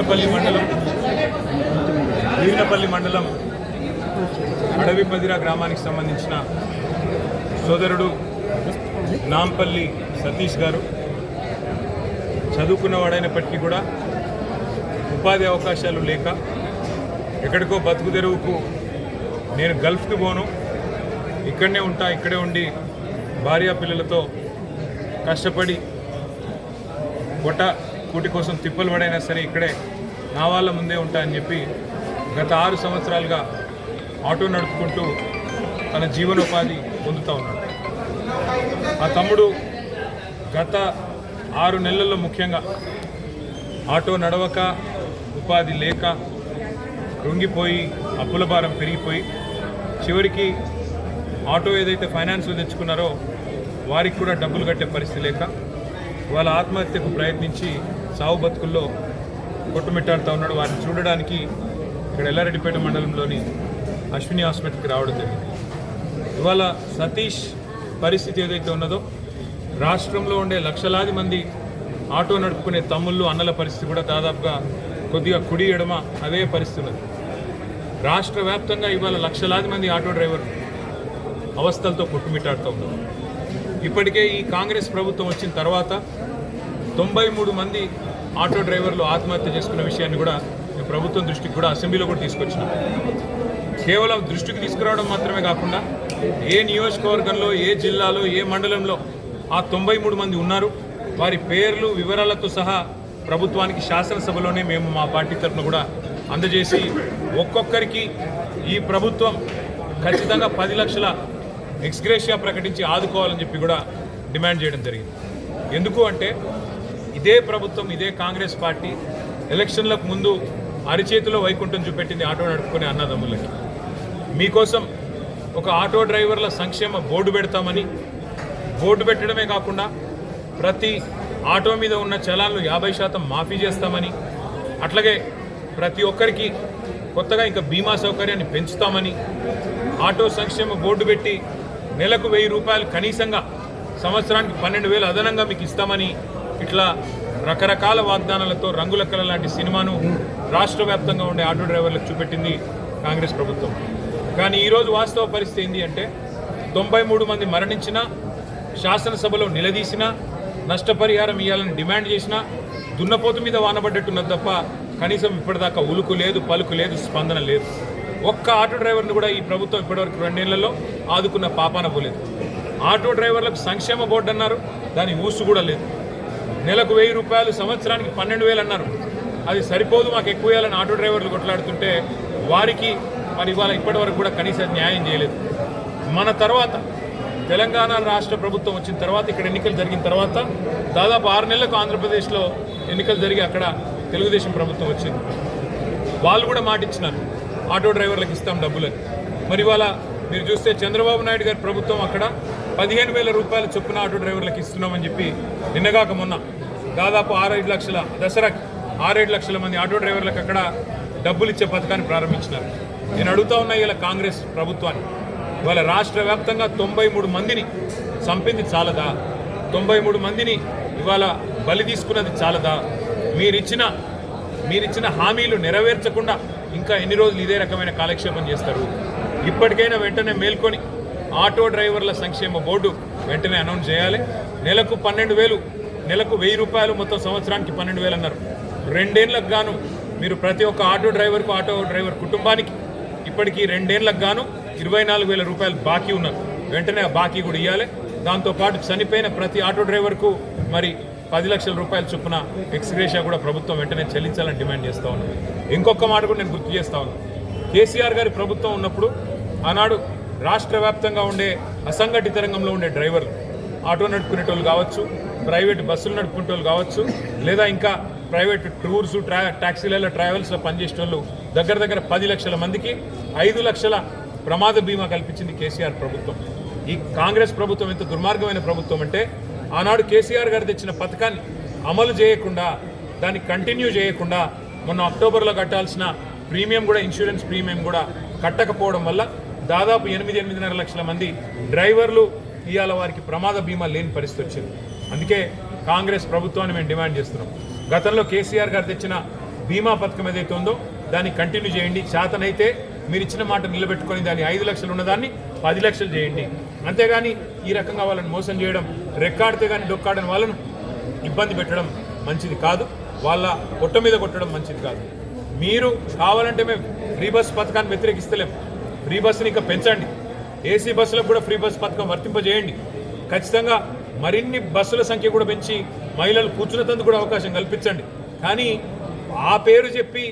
వీర్నపల్లి మండలం. వీర్నపల్లి మండలం అడవిపదిర గ్రామానికి సంబంధించిన సోదరుడు నాంపల్లి సతీష్ గారు. చదువుకున్నవాడైనప్పటికీ కూడా ఉపాధి అవకాశాలు లేక ఎక్కడికో బతుకు తెరువుకు నేను గల్ఫ్కి పోను. ఇక్కడనే ఉంటా ఇక్కడే ఉండి భార్యా పిల్లలతో కష్టపడి పొట్ట కూటి కోసం తిప్పలు పడైనా సరే ఇక్కడే నా వాళ్ళ ముందే ఉంటా అని చెప్పి గత ఆరు సంవత్సరాలుగా ఆటో నడుపుకుంటూ తన జీవనోపాధి పొందుతూ ఉన్నాడు. ఆ తమ్ముడు గత ఆరు నెలల్లో ముఖ్యంగా ఆటో నడవక ఉపాధి లేక కృంగిపోయి అప్పుల భారం పెరిగిపోయి చివరికి ఆటో ఏదైతే ఫైనాన్స్లో తెచ్చుకున్నారో వారికి కూడా డబ్బులు కట్టే పరిస్థితి లేక వాళ్ళ ఆత్మహత్యకు ప్రయత్నించి సావు బతుకుల్లో కొట్టుమిట్టాడుతూ ఉన్నాడు. వారిని చూడడానికి ఇక్కడ ఎల్లారెడ్డిపేట మండలంలోని అశ్విని హాస్పిటల్కి రావడం జరిగింది. ఇవాళ సతీష్ పరిస్థితి ఏదైతే ఉన్నదో రాష్ట్రంలో ఉండే లక్షలాది మంది ఆటో నడుపుకునే తమ్ముళ్ళు అన్నల పరిస్థితి కూడా దాదాపుగా కొద్దిగా కుడి ఎడమ అదే పరిస్థితి ఉన్నది. రాష్ట్ర వ్యాప్తంగా ఇవాళ లక్షలాది మంది ఆటో డ్రైవర్ అవస్థలతో కొట్టుమిట్టాడుతూ ఉన్నారు. ఇప్పటికే ఈ కాంగ్రెస్ ప్రభుత్వం వచ్చిన తర్వాత తొంభై మూడు మంది ఆటో డ్రైవర్లు ఆత్మహత్య చేసుకున్న విషయాన్ని కూడా ప్రభుత్వం దృష్టికి కూడా అసెంబ్లీలో కూడా తీసుకొచ్చిన. కేవలం దృష్టికి తీసుకురావడం మాత్రమే కాకుండా ఏ నియోజకవర్గంలో ఏ జిల్లాలో ఏ మండలంలో ఆ తొంభై మూడు మంది ఉన్నారు వారి పేర్లు వివరాలతో సహా ప్రభుత్వానికి శాసనసభలోనే మేము మా పార్టీ తరఫున కూడా అందజేసి ఒక్కొక్కరికి ఈ ప్రభుత్వం ఖచ్చితంగా పది లక్షల ఎక్స్గ్రేషియా ప్రకటించి ఆదుకోవాలని చెప్పి కూడా డిమాండ్ చేయడం జరిగింది. ఎందుకు అంటే ఇదే ప్రభుత్వం ఇదే కాంగ్రెస్ పార్టీ ఎలక్షన్లకు ముందు అరిచేతిలో వైకుంఠం చూపెట్టింది ఆటో నడుపుకునే అన్నదమ్ములకి. మీకోసం ఒక ఆటో డ్రైవర్ల సంక్షేమ బోర్డు పెడతామని. బోర్డు పెట్టడమే కాకుండా ప్రతి ఆటో మీద ఉన్న చలాన్లు యాభై శాతం మాఫీ చేస్తామని. అట్లాగే ప్రతి ఒక్కరికి కొత్తగా ఇంకా బీమా సౌకర్యాన్ని పెంచుతామని. ఆటో సంక్షేమ బోర్డు పెట్టి నెలకు వెయ్యి రూపాయలు కనీసంగా సంవత్సరానికి పన్నెండు వేలు అదనంగా మీకు ఇస్తామని ఇట్లా రకరకాల వాగ్దానాలతో రంగుల కళ లాంటి సినిమాను రాష్ట్ర వ్యాప్తంగా ఉండే ఆటో డ్రైవర్లకు చూపెట్టింది కాంగ్రెస్ ప్రభుత్వం. కానీ ఈరోజు వాస్తవ పరిస్థితి ఏంటి అంటే తొంభై మూడు మంది మరణించినా శాసనసభలో నిలదీసినా నష్టపరిహారం ఇవ్వాలని డిమాండ్ చేసినా దున్నపోతు మీద వానబడ్డట్టున్నది తప్ప కనీసం ఇప్పటిదాకా ఉలుకు లేదు పలుకు లేదు స్పందన లేదు. ఒక్క ఆటో డ్రైవర్ను కూడా ఈ ప్రభుత్వం ఇప్పటివరకు రెండేళ్ళలో ఆదుకున్న పాపాన పోలేదు. ఆటో డ్రైవర్లకు సంక్షేమ బోర్డు అన్నారు దాని ఊసు కూడా లేదు. నెలకు వెయ్యి రూపాయలు సంవత్సరానికి పన్నెండు వేలు అన్నారు. అది సరిపోదు మాకు ఎక్కువ వేయాలని ఆటో డ్రైవర్లు కొట్లాడుతుంటే వారికి మరి ఇవాళ ఇప్పటి వరకు కూడా కనీస న్యాయం చేయలేదు. మన తర్వాత తెలంగాణ రాష్ట్ర ప్రభుత్వం వచ్చిన తర్వాత ఇక్కడ ఎన్నికలు జరిగిన తర్వాత దాదాపు ఆరు నెలలకు ఆంధ్రప్రదేశ్లో ఎన్నికలు జరిగి అక్కడ తెలుగుదేశం ప్రభుత్వం వచ్చింది. వాళ్ళు కూడా మాటిచ్చినారు ఆటో డ్రైవర్లకు ఇస్తాం డబ్బులని. మరి ఇవాళ మీరు చూస్తే చంద్రబాబు నాయుడు గారి ప్రభుత్వం అక్కడ పదిహేను వేల రూపాయల చొప్పున ఆటో డ్రైవర్లకు ఇస్తున్నామని చెప్పి నిన్నగాక మొన్న దాదాపు ఆరేడు లక్షల దసరాకి ఆరేడు లక్షల మంది ఆటో డ్రైవర్లకు అక్కడ డబ్బులు ఇచ్చే పథకాన్ని ప్రారంభించినారు. నేను అడుగుతా ఉన్నా ఇలా కాంగ్రెస్ ప్రభుత్వాన్ని. ఇవాళ రాష్ట్ర వ్యాప్తంగా తొంభై మూడు మందిని చంపింది చాలదా? తొంభై మూడు మందిని ఇవాళ బలి తీసుకున్నది చాలదా? మీరిచ్చిన మీరిచ్చిన హామీలు నెరవేర్చకుండా ఇంకా ఎన్ని రోజులు ఇదే రకమైన కాలక్షేపం చేస్తారు? ఇప్పటికైనా వెంటనే మేల్కొని ఆటో డ్రైవర్ల సంక్షేమ బోర్డు వెంటనే అనౌన్స్ చేయాలి. నెలకు పన్నెండు వేలు నెలకు వెయ్యి రూపాయలు మొత్తం సంవత్సరానికి పన్నెండు వేలు అన్నారు. రెండేళ్ళకు గాను మీరు ప్రతి ఒక్క ఆటో డ్రైవర్కు ఆటో డ్రైవర్ కుటుంబానికి ఇప్పటికీ రెండేళ్ళకు గాను ఇరవై నాలుగు వేల రూపాయలు బాకీ ఉన్నారు. వెంటనే ఆ బాకీ కూడా ఇవ్వాలి దాంతోపాటు చనిపోయిన ప్రతి ఆటో డ్రైవర్కు మరి పది లక్షల రూపాయల చొప్పున ఎక్స్గ్రేషియా కూడా ప్రభుత్వం వెంటనే చెల్లించాలని డిమాండ్ చేస్తూ ఉన్నాను ఇంకొక మాట కూడా నేను గుర్తు చేస్తా ఉన్నాను. కేసీఆర్ గారి ప్రభుత్వం ఉన్నప్పుడు ఆనాడు రాష్ట్ర వ్యాప్తంగా ఉండే అసంఘటిత రంగంలో ఉండే డ్రైవర్లు ఆటో నడుపుకునేటోళ్ళు కావచ్చు ప్రైవేట్ బస్సులు నడుపుకునేటోళ్ళు కావచ్చు లేదా ఇంకా ప్రైవేట్ టూర్స్ ట్రా ట్యాక్సీలలో ట్రావెల్స్లో పనిచేసేటోళ్ళు దగ్గర దగ్గర పది లక్షల మందికి ఐదు లక్షల ప్రమాద బీమా కల్పించింది కేసీఆర్ ప్రభుత్వం. ఈ కాంగ్రెస్ ప్రభుత్వం ఎంత దుర్మార్గమైన ప్రభుత్వం అంటే ఆనాడు కేసీఆర్ గారు తెచ్చిన పథకాన్ని అమలు చేయకుండా దాన్ని కంటిన్యూ చేయకుండా మొన్న అక్టోబర్లో కట్టాల్సిన ప్రీమియం కూడా ఇన్సూరెన్స్ ప్రీమియం కూడా కట్టకపోవడం వల్ల దాదాపు ఎనిమిది ఎనిమిదిన్నర లక్షల మంది డ్రైవర్లు ఇవాళ వారికి ప్రమాద బీమా లేని పరిస్థితి వచ్చింది. అందుకే కాంగ్రెస్ ప్రభుత్వాన్ని మేము డిమాండ్ చేస్తున్నాం. గతంలో కేసీఆర్ గారు తెచ్చిన బీమా పథకం ఏదైతే ఉందో దాన్ని కంటిన్యూ చేయండి. చేతనైతే మీరు ఇచ్చిన మాట నిలబెట్టుకొని దాన్ని ఐదు లక్షలు ఉన్నదాన్ని పది లక్షలు చేయండి. అంతేగాని ఈ రకంగా వాళ్ళని మోసం చేయడం రెక్కాడితే కానీ డొక్కాడని వాళ్ళను ఇబ్బంది పెట్టడం మంచిది కాదు. వాళ్ళ పొట్ట మీద కొట్టడం మంచిది కాదు. మీరు కావాలంటే మేము ఫ్రీ బస్ పథకాన్ని వ్యతిరేకిస్తలేం. ఫ్రీ బస్సుని ఇంకా పెంచండి. ఏసీ బస్సులకు కూడా ఫ్రీ బస్ పథకం వర్తింపజేయండి. ఖచ్చితంగా మరిన్ని బస్సుల సంఖ్య కూడా పెంచి మహిళలు కూర్చున్నందుకు కూడా అవకాశం కల్పించండి. కానీ ఆ పేరు చెప్పి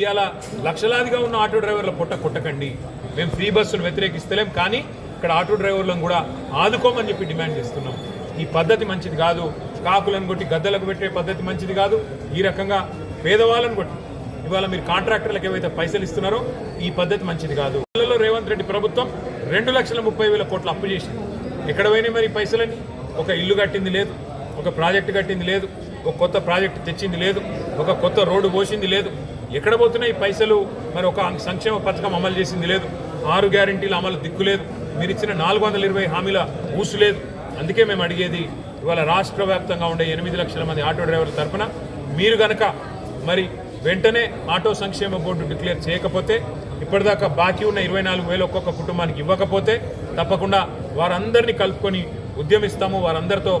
ఇవాళ లక్షలాదిగా ఉన్న ఆటో డ్రైవర్ల పొట్ట కొట్టకండి. మేము ఫ్రీ బస్సును వ్యతిరేకిస్తలేం కానీ ఇక్కడ ఆటో డ్రైవర్లను కూడా ఆదుకోమని చెప్పి డిమాండ్ చేస్తున్నాం. ఈ పద్ధతి మంచిది కాదు. కాకులను కొట్టి గద్దలకు పెట్టే పద్ధతి మంచిది కాదు. ఈ రకంగా పేదవాళ్ళను కొట్టి ఇవాళ మీరు కాంట్రాక్టర్లకు ఏవైతే పైసలు ఇస్తున్నారో ఈ పద్ధతి మంచిది కాదు. రేవంత్ రెడ్డి ప్రభుత్వం రెండు లక్షల ముప్పై వేల కోట్ల అప్పు చేసింది. ఎక్కడ పోయినాయి మరి పైసలని ఒక ఇల్లు కట్టింది లేదు ఒక ప్రాజెక్టు కట్టింది లేదు ఒక కొత్త ప్రాజెక్టు తెచ్చింది లేదు ఒక కొత్త రోడ్డు పోసింది లేదు. ఎక్కడ పోతున్నాయి పైసలు? మరి ఒక సంక్షేమ పథకం అమలు చేసింది లేదు. ఆరు గ్యారంటీల అమలు దిక్కు లేదు. మీరు ఇచ్చిన నాలుగు వందల ఇరవై హామీల ఊసు లేదు. అందుకే మేము అడిగేది ఇవాళ రాష్ట్ర వ్యాప్తంగా ఉండే ఎనిమిది లక్షల మంది ఆటో డ్రైవర్ల తరఫున మీరు గనక మరి వెంటనే ఆటో సంక్షేమ బోర్డు డిక్లేర్ చేయకపోతే ఇప్పటిదాకా బాకీ ఉన్న ఇరవై నాలుగు వేలు ఒక్కొక్క కుటుంబానికి ఇవ్వకపోతే తప్పకుండా వారందరినీ కలుపుకొని ఉద్యమిస్తాము. వారందరితో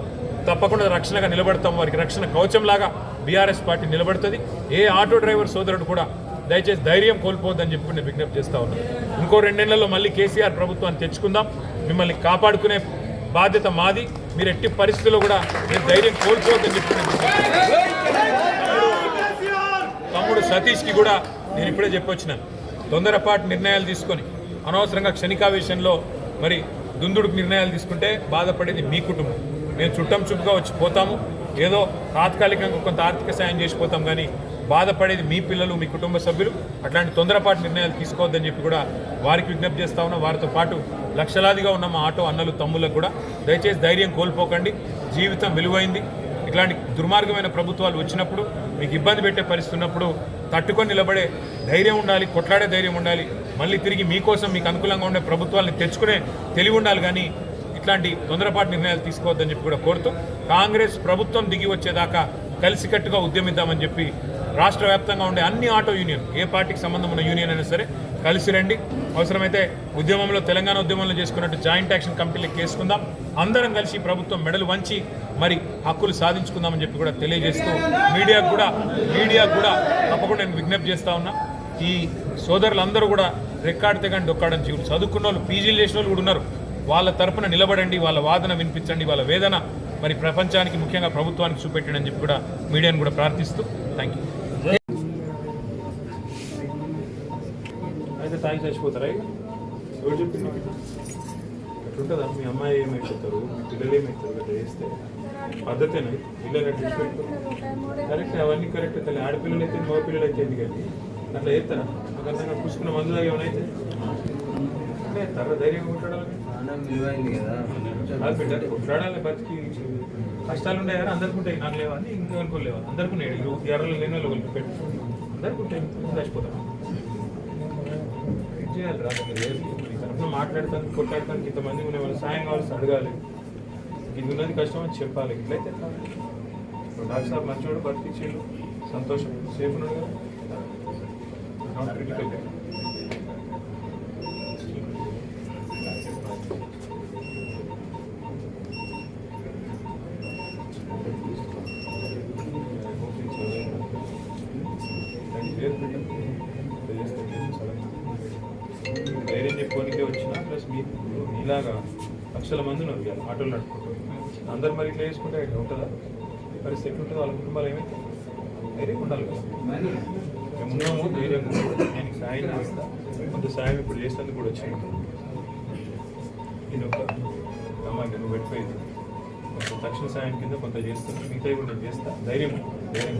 తప్పకుండా రక్షణగా నిలబడతాము. వారికి రక్షణ కవచంలాగా బీఆర్ఎస్ పార్టీ నిలబడుతుంది. ఏ ఆటో డ్రైవర్ సోదరుడు కూడా దయచేసి ధైర్యం కోల్పోవద్దని చెప్పి నేను విజ్ఞప్తి చేస్తా ఉన్నాను ఇంకో రెండేళ్ళలో మళ్ళీ కేసీఆర్ ప్రభుత్వాన్ని తెచ్చుకుందాం. మిమ్మల్ని కాపాడుకునే బాధ్యత మాది. మీరు ఎట్టి పరిస్థితుల్లో కూడా మీరు ధైర్యం కోల్పోవద్దని చెప్పి. తమ్ముడు సతీష్కి కూడా నేను ఇప్పుడే చెప్పొచ్చినాను. తొందరపాటు నిర్ణయాలు తీసుకొని అనవసరంగా క్షణికావేశంలో మరి దుందుడుకు నిర్ణయాలు తీసుకుంటే బాధపడేది మీ కుటుంబం. మేము చుట్టం చుట్టుగా వచ్చి పోతాము. ఏదో తాత్కాలికంగా కొంత ఆర్థిక సాయం చేసిపోతాం కానీ బాధపడేది మీ పిల్లలు మీ కుటుంబ సభ్యులు. అట్లాంటి తొందరపాటు నిర్ణయాలు తీసుకోవద్దని చెప్పి కూడా వారికి విజ్ఞప్తి చేస్తా ఉన్నాం. వారితో పాటు లక్షలాదిగా ఉన్న మా ఆటో అన్నలు తమ్ముళ్ళకు కూడా దయచేసి ధైర్యం కోల్పోకండి. జీవితం విలువైంది. ఇట్లాంటి దుర్మార్గమైన ప్రభుత్వాలు వచ్చినప్పుడు మీకు ఇబ్బంది పెట్టే పరిస్థితి ఉన్నప్పుడు తట్టుకొని నిలబడే ధైర్యం ఉండాలి కొట్లాడే ధైర్యం ఉండాలి. మళ్ళీ తిరిగి మీకోసం మీకు అనుకూలంగా ఉండే ప్రభుత్వాలను తెచ్చుకునే తెలివి ఉండాలి కానీ ఇట్లాంటి తొందరపాటు నిర్ణయాలు తీసుకోవద్దని చెప్పి కూడా కోరుతూ కాంగ్రెస్ ప్రభుత్వం దిగి వచ్చేదాకా కలిసికట్టుగా ఉద్యమిద్దామని చెప్పి రాష్ట్ర వ్యాప్తంగా ఉండే అన్ని ఆటో యూనియన్ ఏ పార్టీకి సంబంధం ఉన్న యూనియన్ అయినా సరే కలిసి రండి. అవసరమైతే ఉద్యమంలో తెలంగాణ ఉద్యమంలో చేసుకున్నట్టు జాయింట్ యాక్షన్ కమిటీలకు చేసుకుందాం అందరం కలిసి ప్రభుత్వం మెడలు వంచి మరి హక్కులు సాధించుకుందామని చెప్పి కూడా తెలియజేస్తూ మీడియాకు కూడా మీడియాకు కూడా తప్పకుండా నేను విజ్ఞప్తి చేస్తా ఉన్నా. ఈ సోదరులందరూ కూడా రెక్కాడితే కానీ డొక్కాడని జీవులు చదువుకున్న వాళ్ళు పీజీలు చేసిన వాళ్ళు కూడా ఉన్నారు. వాళ్ళ తరపున నిలబడండి వాళ్ళ వాదన వినిపించండి వాళ్ళ వేదన మరి ప్రపంచానికి ముఖ్యంగా ప్రభుత్వానికి చూపెట్టండి అని చెప్పి కూడా మీడియాను కూడా ప్రార్థిస్తూ థ్యాంక్ యూ అయితే తాగి చచ్చిపోతారా ఇక? ఎవరు చెప్పింది మీకు? అట్లుంటుందా? మీ అమ్మాయి ఏమైపోతారు మీ పిల్లలు ఏమవుతారు అట్లా చేస్తే పద్ధతేనా? పిల్లలు అట్లా కరెక్ట్ అవన్నీ కరెక్ట్ తల్లి. ఆడపిల్లలు అయితే మగ పిల్లలు అయితే ఎందుకండి అట్లా చేస్తారా? నాకు అర్థం కాదు. పుసుకున్న మందు దాకా ఏమైనా అయితే? అంటే తర ధైర్యంగా ఉంటాడాలి ప్రాణం విలువైంది కదా. కాదు బిడ్డ కొట్లాడాలి బతికి కష్టాలు ఉంటాయి కానీ అందరికి ఉంటాయి. నాకు లేవా అని ఇంకా అనుకోలేవా అందరికి ఉన్నాయి. ఎర్రలు లేని వాళ్ళు పెట్టు అందరికి ఉంటాయి. చచ్చిపోతాం. ఏం చేయాలి రా తరఫున మాట్లాడతాను కొట్లాడతానికి ఇంతమంది ఉన్న వాళ్ళు సాయం కావాల్సి అడగాలి. ఇది ఉన్నది కష్టం అని చెప్పాలి. ఇట్లయితే ఇప్పుడు డాక్టర్ సార్ మంచివాడు బతికిచ్చేళ్ళు సంతోషం. సేఫ్ ఉన్నాడు కదా? నాట్ క్రిటికల్ లక్షల మంది ఉన్నారు ఇవాళ ఆటోలు నడుపుకుంటారు అందరు మరి ఇట్లా చేసుకుంటే ఎట్లా ఉంటుందా? మరి సెట్ ఉంటుంది వాళ్ళ కుటుంబాలు ఏమైతే ధైర్యం ఉండాలి కదా. మేము ఉన్నాము ధైర్యం నేను సాయం చేస్తా. కొంత సాయం ఇప్పుడు చేసినందుకు కూడా వచ్చింది. నేను ఒక అమ్మాయికి నువ్వు పెట్టిపోయింది కొంత తక్షణ సాయం కింద కొంత చేస్తాను మిగతా కూడా నేను చేస్తా. ధైర్యం ధైర్యం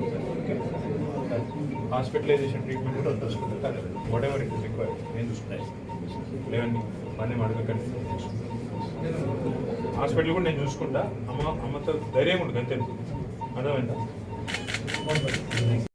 హాస్పిటలైజేషన్ ట్రీట్మెంట్ కూడా చూసుకుంటాను whatever it is required నేను చూసుకుంటాను లేవండి మళ్ళీ అడగకండి హాస్పిటల్ కూడా నేను చూసుకుంటా. అమ్మ అమ్మతో ధైర్యం ఉంటుంది అంతే. అర్థమైందా?